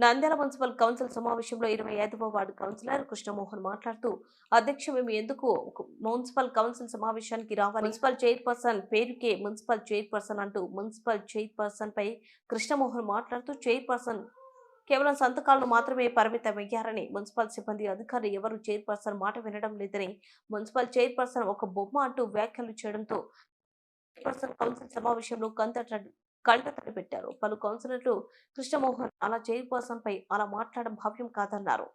Nandyal municipal council సమావేశంలో ఇరవై ఐదవ వార్డు కౌన్సిలర్ కృష్ణమోహన్ మాట్లాడుతూ అధ్యక్ష మేము ఎందుకు మున్సిపల్ కౌన్సిల్ సమావేశానికి రావాలి? మున్సిపల్ చైర్పర్సన్ పేరుకే మున్సిపల్ చైర్పర్సన్ అంటూ మున్సిపల్ చైర్పర్సన్ పై కృష్ణమోహన్ మాట్లాడుతూ చైర్పర్సన్ కేవలం సంతకాలను మాత్రమే పరిమితమయ్యారని మున్సిపల్ సిబ్బంది అధికారులు ఎవరు చైర్పర్సన్ మాట వినడం లేదని మున్సిపల్ చైర్పర్సన్ ఒక బొమ్మ అంటూ వ్యాఖ్యలు చేయడంతో చైర్పర్సన్ కౌన్సిల్ సమావేశంలో కంతట కళ్ళతడి పెట్టారు పలు కౌన్సిలర్లు కృష్ణమోహన్ అలా చైర్పర్సన్ పై అలా మాట్లాడడం భావ్యం కాదన్నారు.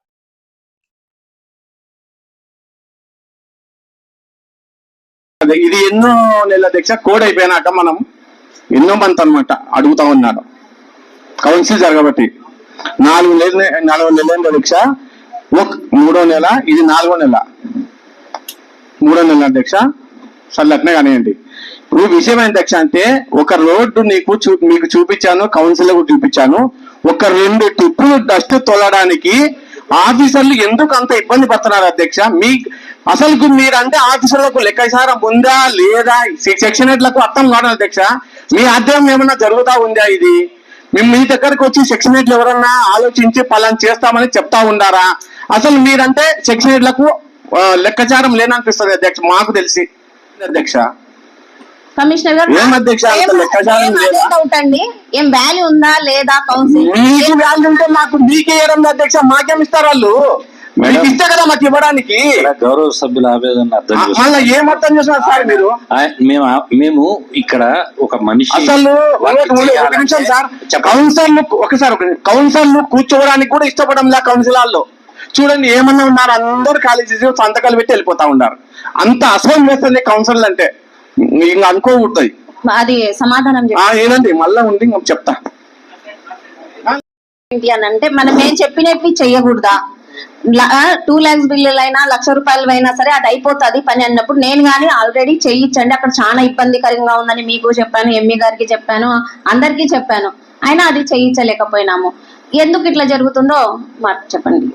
ఇది ఎన్నో నెలల దీక్ష కోడ్ అయిపోయినాక మనం ఎన్నో మంత్ అనమాట అడుగుతా ఉన్నాడు కౌన్సిల్ జరగబట్టి నాలుగు నెలల నాలుగు నెలల దీక్ష ఒక మూడో నెల ఇది నాలుగో నెల. మూడో నెల దీక్ష. సల్లట్నే కానివ్వండి. ఇప్పుడు విషయం ఏంటి దక్ష అంటే ఒక రోడ్డు నీకు చూ మీకు చూపించాను కౌన్సిల్ చూపించాను. ఒక రెండు టిప్పులు డస్ట్ తొలడానికి ఆఫీసర్లు ఎందుకు అంత ఇబ్బంది పడుతున్నారు అధ్యక్ష? మీ అసలు మీరంటే ఆఫీసర్లకు లెక్కసారం ఉందా లేదా? సెక్షన్ హెడ్లకు అర్థం కావడం అధ్యక్ష. మీ అధ్యయనం ఏమన్నా జరుగుతా ఉందా ఇది? మేము మీ దగ్గరకు వచ్చి సెక్షన్ హెడ్లు ఎవరన్నా ఆలోచించి పలాన్ చేస్తామని చెప్తా ఉండారా అసలు మీరంటే సెక్షన్ హెడ్లకు లెక్కచారం లేననిపిస్తుంది అధ్యక్ష మాకు తెలిసి. అధ్యక్ష? కమిషనర్ గారు ఏం అధ్యక్ష? అంత ఏం- లెక్కచారం ఏం అదే లేదా? డౌట్ అండి. ఏం వాల్యూ ఉందా లేదా కౌన్సిల్ మీకు వాల్యూ ఉంటే మాకు మీకే ఇవ్వడం అధ్యక్ష. మాకేం ఇస్తారు వాళ్ళు? మీకు ఇస్తే కదా మాకు ఇవ్వడానికి. ఇక్కడ గౌరవ సభ్యుల ఆవేదన అర్థం మళ్ళీ ఏం అర్థం చేస్తున్నారు సార్ మీరు? మేము మేము ఇక్కడ ఒక మనిషి అసలు వర్క్ ఒక- ఒక చేయాలంటే నిమిషం సార్. చెప్పండి. కౌన్సిల్ ఒకసారి ఒక కౌన్సిల్ కూర్చోవడానికి కూడా ఇష్టపడంలా కౌన్సిల్ హాల్లో చూడండి ఏమన్నా ఉన్నారు? అందరు ఖాళీ చేసి సంతకాలు పెట్టి వెళ్ళిపోతా ఉన్నారు. అంత అసహ్యం వేస్తుంది కౌన్సిల్ అంటే. ఇంకా అనుకోకూడదు. అది సమాధానం ఆ, ఏనండి మళ్ళా ఉంది చెప్తా. చెప్పండి అని అంటే మనం ఏం చెప్పినట్టు చెయ్యకూడదా? టూ లాక్స్ బిల్లులు అయినా లక్ష రూపాయలు అయినా సరే అది అయిపోతుంది పని అన్నప్పుడు నేను కానీ ఆల్రెడీ చేయించండి అక్కడ చాలా ఇబ్బందికరంగా ఉందని మీకు చెప్పాను ఎంఈ గారికి చెప్పాను అందరికీ చెప్పాను. అయినా అది చేయించలేకపోయినాము ఎందుకు ఇట్లా జరుగుతుందో మాట చెప్పండి.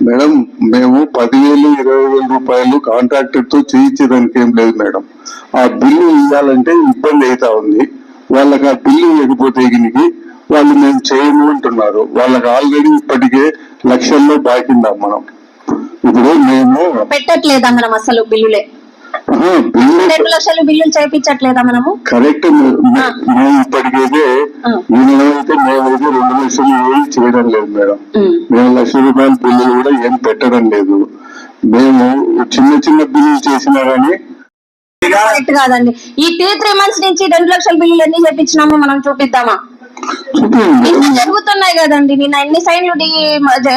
మేడం మేము పదివేలు ఇరవై వేల రూపాయలు కాంట్రాక్టర్తో చేయించేదానికి ఏం లేదు మేడం. ఆ బిల్లు ఇవ్వాలంటే ఇబ్బంది అవుతా ఉంది. వాళ్ళకి ఆ బిల్లు ఇవ్వకపోతే గినికి వాళ్ళు మేము చేయము అంటున్నారు. వాళ్ళకి ఆల్రెడీ ఇప్పటికే లక్షల్లో బాకిందాం మనం ఇప్పుడు మేము పెట్టట్లేదా మనం అసలు బిల్లులే? రెండు లక్షలు బిల్లులు చేయించట్లేదా మనము? కరెక్ట్ ఇప్పటికైతే. ఈ నెల అయితే మేమైతే రెండు లక్షలు ఏం చేయడం లేదు మేడం. మేము లక్ష రూపాయల బిల్లులు కూడా ఏం పెట్టడం లేదు. మేము చిన్న చిన్న బిల్లులు చేసినా గానీ కరెక్ట్ కాదండి. ఈ టీ త్రీ మంత్స్ నుంచి రెండు లక్షల బిల్లులు ఎన్ని చెప్పించినామో మనం చూపిద్దామా? ఇన్ని జరుగుతున్నాయి కదండి. నిన్న ఎన్ని సైన్లు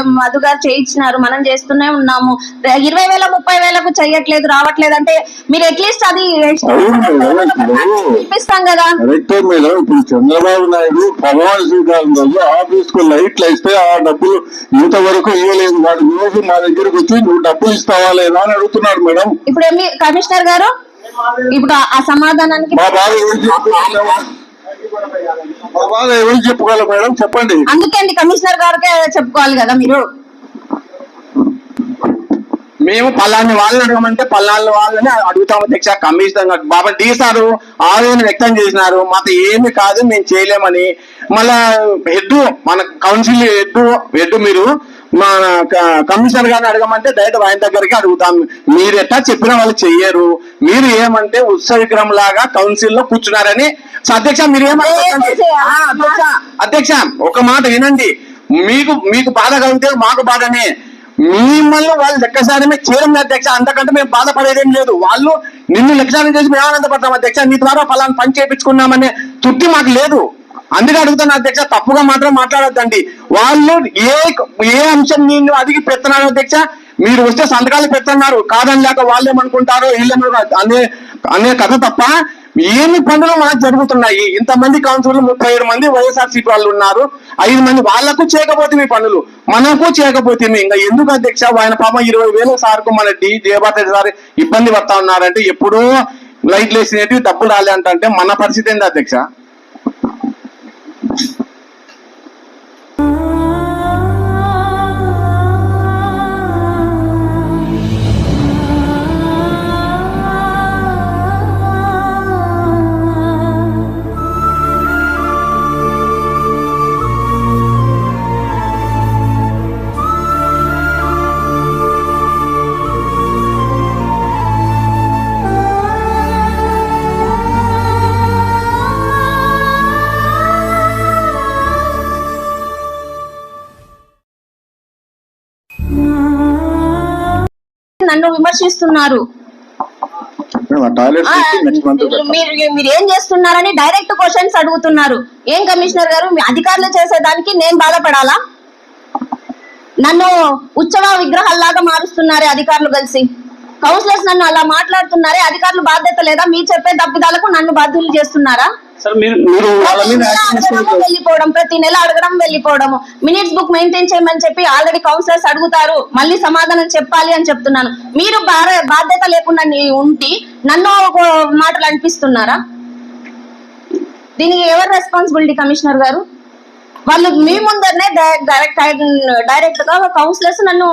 మధు గారు చేయించినారు. మనం చేస్తూనే ఉన్నాము. ఇరవై వేల ముప్పై వేలకు చెయ్యట్లేదు రావట్లేదు. అంటే మీరు అట్లీస్ట్ అది చూపిస్తాం కదా. కరెక్టే మేడం. ఇప్పుడు చంద్రబాబు నాయుడు స్వీకారం రోజు ఆఫీస్కు లైట్లు ఇస్తే ఆ డబ్బులు ఇంతవరకు ఇవ్వలేదు. వాడు రోజు మా దగ్గరకు వచ్చి నువ్వు డబ్బులు ఇస్తావా లేదా అని అడుగుతున్నాడు మేడం. ఇప్పుడు కమిషనర్ గారు? ఇప్పుడు ఆ- సమాధానానికి బాధ ఎవరు చెప్పుకోవాలి మేడం? చెప్పండి. అందుకే అండి కమిషనర్ గారికే చెప్పుకోవాలి కదా మీరు? మేము పలాని వాళ్ళని అడగమంటే పలాని వాళ్ళని అడుగుతాం అధ్యక్ష కమిషనర్ గారు. బాబా డి సారు ఆవేదన వ్యక్తం చేసినారు. మాకు ఏమి కాదు మేము చేయలేమని. మళ్ళా హెడ్ మన కౌన్సిల్ హెడ్ హెడ్ మీరు క- కమిషనర్ గారిని అడగమంటే డైరెక్ట్ ఆయన దగ్గరికి అడుగుతాం. మీరు ఎట్లా చెప్పిన వాళ్ళు చెయ్యరు. మీరు ఏమంటే ఉత్సవ విగ్రహం లాగా కౌన్సిల్లో కూర్చున్నారని. అధ్యక్ష మీరు ఏమంటారు అధ్యక్ష అధ్యక్ష. ఒక మాట వినండి. మీకు మీకు బాధ కలిగితే మాకు బాధనే. మిమ్మల్ని వాళ్ళు లెక్కసారమే చేయడం అధ్యక్ష. అంతకంటే మేము బాధపడేదేం లేదు. వాళ్ళు నిన్ను లెక్కసారం చేసి మేము ఆనందపడతాం అధ్యక్ష. నీ ద్వారా ఫలాన్ని పని చేయించుకున్నామనే తృప్తి మాకు లేదు. అందుకే అడుగుతున్నా అధ్యక్ష తప్పుగా మాత్రం మాట్లాడద్దండి. వాళ్ళు ఏ ఏ అంశం నేను అడిగి పెడుతున్నారు అధ్యక్ష? మీరు వస్తే సంతకాలు పెడుతున్నారు కాదని లేక వాళ్ళు ఏమనుకుంటారో అనే అనే కథ తప్ప ఏమి పనులు మనకు జరుగుతున్నాయి. ఇంతమంది కౌన్సిలర్లు ముప్పై ఏడు మంది వైఎస్ఆర్సీపీ వాళ్ళు ఉన్నారు. ఐదు మంది వాళ్ళకు చేయకపోతే మీ పనులు? మనకు చేయకపోతే ఇంకా ఎందుకు అధ్యక్ష? ఆయన పాపం ఇరవై వేల సార్కు మన డి దేవాత సార్ ఇబ్బంది పడతా ఉన్నారంటే ఎప్పుడూ లైట్లు వేసినట్టు డబ్బులు రాలే అంటే మన పరిస్థితి ఏంది అధ్యక్ష? నన్ను విమర్శిస్తున్నారు. మీరు ఏం చేస్తున్నారని డైరెక్ట్ క్వశ్చన్స్ అడుగుతున్నారు. ఏం కమిషనర్ గారు? మీ అధికారులు చేసేదానికి నేను బాధపడాలా? నన్ను ఉత్సవ విగ్రహాల్లాగా మారుస్తున్నారే అధికారులు కలిసి. కౌన్సిలర్స్ నన్ను అలా మాట్లాడుతున్నారే అధికారులు బాధ్యత లేదా? మీరు చెప్పే తప్పిదాలకు నన్ను బాధ్యులు చేస్తున్నారా? వెళ్ళిపోవడం ప్రతి నెల అడగడం వెళ్ళిపోవడం మినిట్స్ బుక్ మెయింటైన్ చేయమని చెప్పి ఆల్రెడీ కౌన్సిలర్స్ అడుగుతారు. మళ్ళీ సమాధానం చెప్పాలి అని చెప్తున్నాను. మీరు బాధ్యత లేకుండా ఉండి నన్ను ఒక మాటలు అనిపిస్తున్నారా? దీనికి ఎవరు రెస్పాన్సిబిలిటీ కమిషనర్ గారు? వాళ్ళు మీ ముందరనే డైరెక్ట్ డైరెక్ట్గా కౌన్సిలర్స్ నన్ను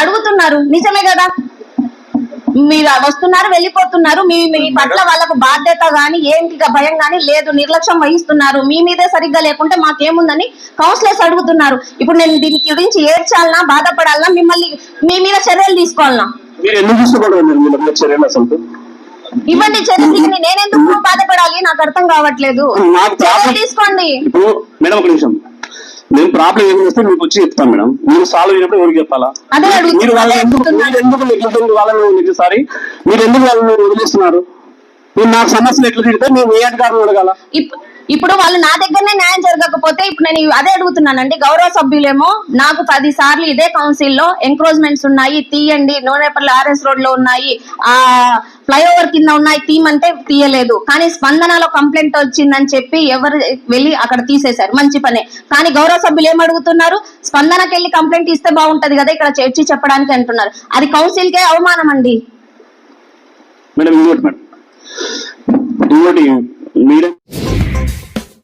అడుగుతున్నారు. నిజమే కదా? మీరు వస్తున్నారు వెళ్ళిపోతున్నారు మీ మీ పట్ల వాళ్ళకు బాధ్యత గాని ఏంటి భయం గాని లేదు నిర్లక్ష్యం వహిస్తున్నారు. మీ మీదే సరిగ్గా లేకుంటే మాకేముందని కౌన్సిలర్స్ అడుగుతున్నారు. ఇప్పుడు నేను దీని గురించి ఏడ్చాలనా బాధపడాలనా మిమ్మల్ని మీ మీద చర్యలు తీసుకోవాలనా? ఇవ్వండి చర్యలు నేనెందుకు బాధపడాలి? నాకు అర్థం కావట్లేదు. తీసుకోండి. మేడం ఒక నిమిషం. మేము ప్రాబ్లం ఏం చేస్తే మీకు వచ్చి చెప్తాం మేడం. మీరు సాల్వ్ అయినప్పుడు ఎవరికి చెప్పాలా? మీరు వాళ్ళని ఎందుకు. మీరు ఎందుకు వాళ్ళని సారీ మీరు ఎందుకు వాళ్ళని వదిలేస్తున్నారు? మీరు నాకు సమస్యలు ఎట్లా తిడితే మేము ఏ అధికారులు అడగాల? ఇప్పుడు వాళ్ళు నా దగ్గరనే న్యాయం జరగకపోతే ఇప్పుడు నేను అదే అడుగుతున్నానండి. గౌరవ సభ్యులేమో నాకు పది సార్లు ఇదే కౌన్సిల్లో ఎంక్రోచ్మెంట్స్ ఉన్నాయి. తీయండి. నూనెపల్లి ఆర్ఎస్ రోడ్లో ఉన్నాయి. ఆ ఫ్లైఓవర్ కింద ఉన్నాయి. తీయమంటే తీయలేదు. కానీ స్పందనలో కంప్లైంట్ వచ్చిందని చెప్పి ఎవరు వెళ్ళి అక్కడ తీసేశారు. మంచి పనే. కానీ గౌరవ సభ్యులు ఏం అడుగుతున్నారు? స్పందనకి వెళ్ళి కంప్లైంట్ ఇస్తే బాగుంటది కదా ఇక్కడ చర్చి చెప్పడానికి అంటున్నారు. అది కౌన్సిల్ కే అవమానం అండి మేడం. ఇంకోటి మేడం ఇంకోటి